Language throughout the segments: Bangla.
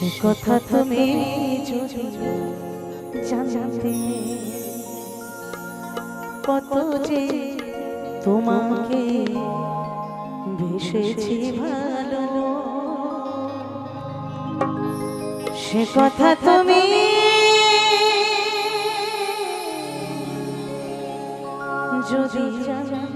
সে কথা তুমি জানতে কত যে তোমাকে ভেসেছি ভালো সে কথা তুমি যদি জানতে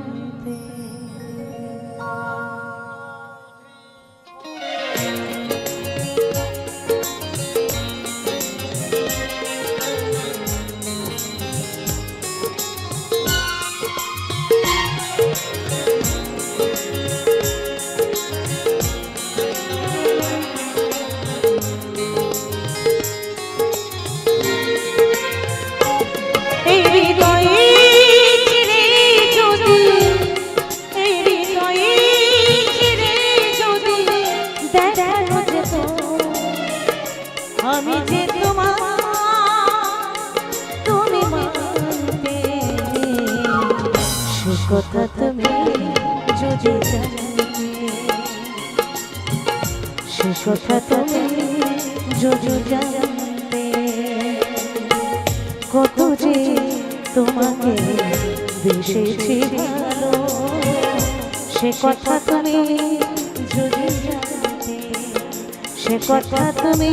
সে কথা তুমি যদি জানতে কথা তুমি যদি জানতে, কত যে তোমাকে বেসেছি ভালো, সে কথা তুমি যদি জানতে, সে কথা তুমি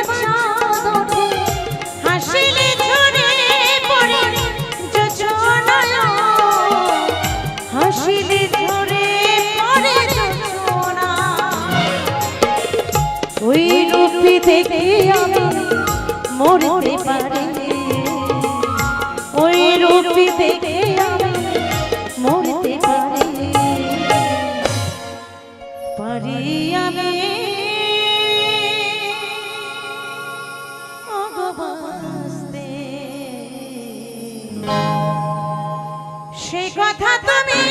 আমি মরতে পারি ওই রূপী মরতে পারি আমি। কথা তুমি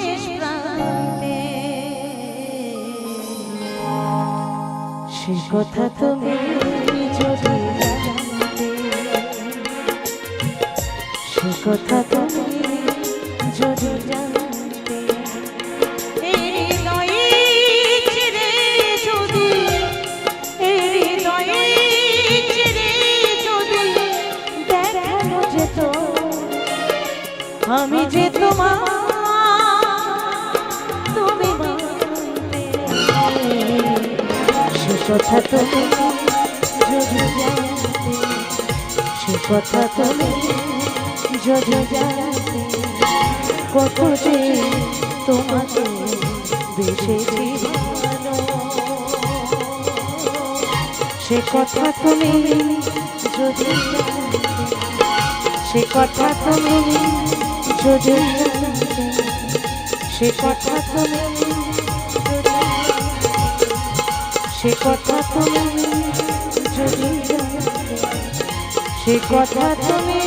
শেষ প্রান্তে। সে কথা তুমি যদি জানতে। সে কথা তুমি যদি জানতে। আমি যে তোমার সে কথা তুমি, যদি জানতে সে কথা তুমি, যদি জানতে কত যে তোমাকে বেশি সে কথা তুমি, যদি সে কথা তুমি, যদি সে কথা তুমি সে কথা তুমি যদি সে কথা তুমি